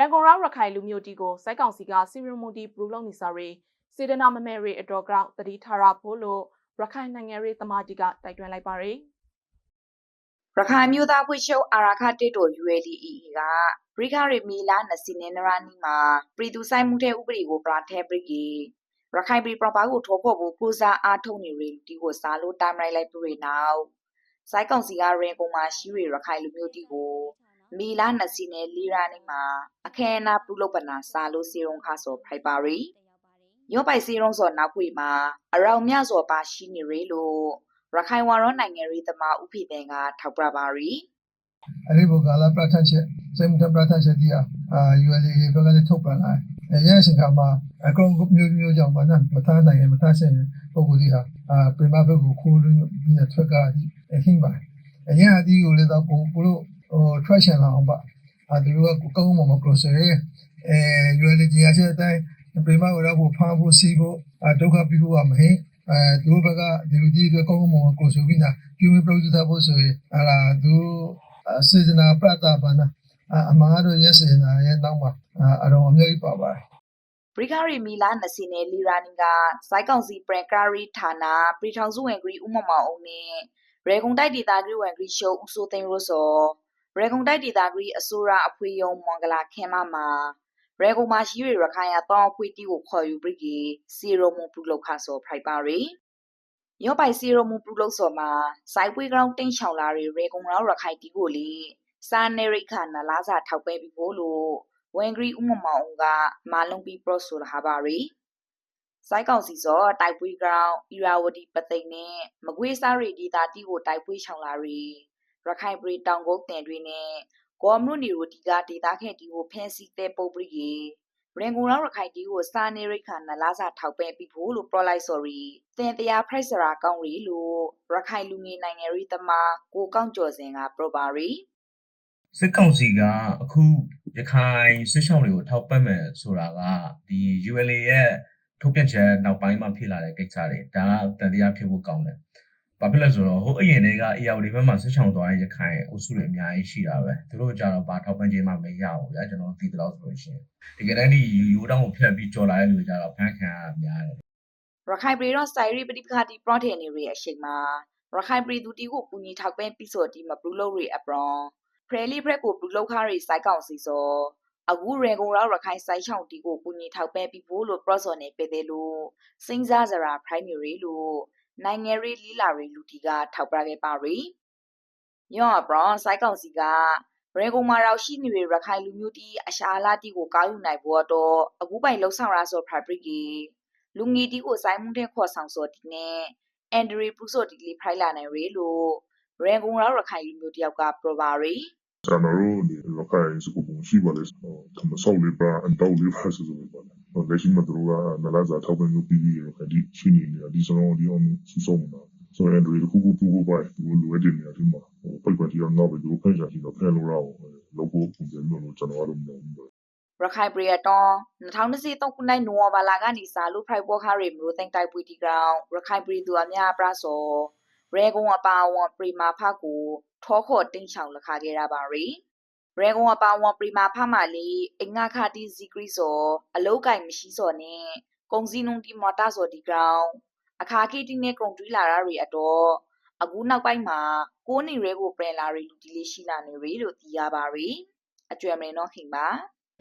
ရန်ကုန်ရောက်ရခိုင်လူမျိုးတီကိုစိုက်ကောင်စီကစီရီမိုတီပရူလုံနီစာရီစေတနာမမဲရီအတော်ကောက်တတိထားရဖို့လို့ရခိုင်နိုင်ငံရေးသမားတီကတိုက်တွန်းလိုက်ပါရယ်ရခိုင်မျိုးသားဖွဲ့ချုပ်အာရာခတစ်တော် ULDE ကပရိခရမီလာနစီနေနရာနီမှာပြည်သူဆိုင်မှုတဲ့ဥပဒေကိုပရာထဲပရိကေရခိုင်ပြည်ပရပါကိုထောဖို့ဖို့ကုစားအားထုတ်နေရဒီကိုစားလို့တိုင်ရိုက်လိုက်ပြရနောက်စိုက်ကောင်စီကရင်ကုန်မှာရှိရရခိုင်လူမျိုးတီကို မီလာနစီနေလီရာနီမှာအခဲနာပြုလုပ်ပနာစားလို့စီရုံခါဆိုဖိုက်ပါရီရောပိုက်စီရုံဆိုနောက်ခွေမှာအရောင်မြဆိုပါရှိနေရလို့ရခိုင်ဝါရောနိုင်ငံရေးသမားဥဖိတဲ့ကထောက်ပြပါရီအဲ့ဒီဘုကလာပြဋ္ဌာန်းချက်စေမှုထပြဋ္ဌာန်းချက်ကြီးอ่ะအာ ULA ဘက်ကလည်းထုတ်ပြန်လာတယ်အဲရရှိကမှာအကောင်မျိုးမျိုးကြောင့်ပါနော်မသားနိုင်ရင်မသားရှင်ပုံကိုယ်ကြီးဟာအာပြမဘက်ကိုခိုးလို့ဒီနဲ့ထွက်ကဒီအဟင်းပါအရင်အဒီကိုလည်းတော့ပုံပို့လို့ ဟို traction လာအောင်ပါအာဒီလိုကကောင်းမှမကလို့ဆိုရဲအဲ ULA ကြီးအချက်အတိုင်းပြမကိုတော့ဖမ်းဖို့စီးဖို့အာဒုက္ခပြီးဖို့ကမဟင်းအဲသူတို့ဘက်ကဒီလူကြီးတွေကောင်းမှမကိုဆိုပြီးနာကျူမီပရိုဂျက်တာဖို့ဆိုရင်ဟာလာသူစေစနာပရတာပါနာအမှားတို့ရက်စေနာရဲ့နောက်မှာအရောအမျိုးကြီးပါပါတယ်ဘရိဂရီမီလာနစီနယ်လီရာနီကစိုက်ကောင်စီပရကရီဌာနပြည်ထောင်စုဝင်ဂရီဥမမောင်အောင်နဲ့ရေကုံတိုက်ဒေတာဂရီဝင်ဂရီရှုံဦးစိုးသိန်းရိုးစော ရေကုံတိုက်ဒေတာဂရီအစိုးရအဖွေယုံမွန်ဂလာခင်မမှာရေကုံမှာရှိရရခိုင်ရတောင်းအဖွေတီကိုခေါ်ယူပြီးကြီးစီရိုမူပူလောက်ခါစောဖရိုက်ပါရီရောပိုင်စီရိုမူပူလောက်စောမှာစိုက်ပွေးကောင်တင်းချောင်လာရီရေကုံရောက်ရခိုင်တီကိုလီစာနေရိခါနလာစာထောက်ပဲပြီးဖို့လို့ဝင်ဂရီဥမမောင်ကမာလုံပြီးပရော့ဆိုလာပါရီစိုက်ကောင်စီစောတိုက်ပွေးကောင်အီရာဝတီပသိမ်နဲ့မကွေးစားရီဒီတာတီကိုတိုက်ပွေးချောင်လာရီ ရခိုင်ပြည်တောင်ကုန်းတင်တွင်နဲ့ဂေါ်မနုနီရိုတီကဒေတာခဲတီကိုဖန်စီတဲ့ပုတ်ပရိကေရင်ကုန်ရောက်ရခိုင်တီကိုစာနေရိခါနလာစာထောက်ပဲပြီးဖို့လို့ pro လိုက် sorry တင်တရားဖရိုက်စရာကောင်းရီလို့ရခိုင်လူငယ်နိုင်ငံရေးသမားကိုကောင်းကျော်စင်က pro ပါရီစစ်ကောင်စီကအခုရခိုင်စစ်ရှောင်းတွေကိုထောက်ပံ့မယ်ဆိုတာကဒီ ULA ရဲ့ထုတ်ပြန်ချက်နောက်ပိုင်းမှာဖြစ်လာတဲ့ကိစ္စတွေဒါကတန်တရားဖြစ်ဖို့ကောင်းတယ်။ ဘာဖြစ်လဲဆိုတော့ဟိုအရင်တွေက AR ဘက်မှာစစ်ရှောင်းသွားတဲ့ရခိုင်အုပ်စုတွေအများကြီးရှိတာပဲ။သူတို့ကြတော့ဘာထောက်ပံ့ခြင်းမှမရဘူးဗျာကျွန်တော်သိသလောက်ဆိုလို့ရှိရင်တကယ်တမ်းဒီရိုးတောင်ကိုဖျက်ပြီးကြော်လာတဲ့လူတွေကြတော့ဖန်ခံရများတယ်ရခိုင်ပြည်တော်စိုင်ရီပတိပခတိပရော့ထေနေရီအရှိန်မှာရခိုင်ပြည်သူတီကိုပူညီထောက်ပံ့ပြီးဆိုဒီမပလူလို့ရီအပရွန်ဖရဲလီဖရက်ကိုပလူလောက်ခါရီစိုက်ကောင်စီစောအခုရေကုန်ရောက်ရခိုင်ဆိုင်ချောင်းတီကိုပူညီထောက်ပံ့ပြီးဖို့လို့ပရော့စော်နေပေတယ်လို့စင်းစားစရာဖရိုင်မီရီလို့ နိုင်ငံရေးလီလာရီလူတီကထောက်ပြခဲ့ပါရီယောအပရွန်စိုက်ကောင်စီကရေကုန်မှာရောက်ရှိနေရရခိုင်လူမျိုးတီအရှာလာတီကိုကောက်ယူနိုင်ဖို့တော့အခုပိုင်လှုပ်ဆောင်ရဆိုဖာဘရစ်ကီလူငီတီကိုစိုင်းမှုတဲ့ခေါ်ဆောင်စော်ဒီနဲ့အန်ဒရီပူဆို်ဒီလီဖိုင်လာနိုင်ရေလို့ရန်ကုန်ရောက်ရခိုင်လူမျိုးတယောက်ကပရပါရီကျွန်တော်တို့ဒီလောကရင်းစကူပုံရှိပါလေ။မဆောက်လေးပါအတောက်လေးပါဆိုဆိုပါ လား။လက်ရှိမှာတို့ကနလာစာထောက်ပံ့မှုပြီးပြီးတော့ဒီရှိနေနေတာဒီစလုံးဒီအောင်စူးစုံနေတာ။ဆိုရင်တို့ခုခုခုခုပဲဒီလိုလိုအပ်နေတယ်ဒီမှာပိတ်ပတ်တီအောင်တော့ဘယ်လိုဖန်ရှာရှိတော့ဖန်လို့ရအောင်လောကိုပုံစံမျိုးကျွန်တော်တို့မလုပ်ဘူးရခိုင်ပရီယတွန်2023ခုနှစ်နိုဝဘာလကနေစာလူဖိုက်ပေါ်ခါရီမျိုးသိမ့်တိုက်ပွေတီကောင်ရခိုင်ပရီသူအများပရဆောရေကုံအပါဝန်ပရီမာဖကိုထောခေါ်တင်းချောင်လခခဲ့ရပါရီ ရေကုံအပါဝန်ပရီမာဖမလေးအင်္ဂါခတီဇီကရီဆောအလောက်ကင်မရှိဆောနဲ့ကုံစီနုံတီမတာဆောဒီကောင် အခါခိတီနဲ့ကုံတွီလာရရီအတော့အခုနောက်ပိုင်းမှာကိုးနေရဲကိုပြန်လာရီလူတီလေးရှိလာနေရီလို့သိရပါရီအကျွမ်းမင်းတော့ခင်ပါ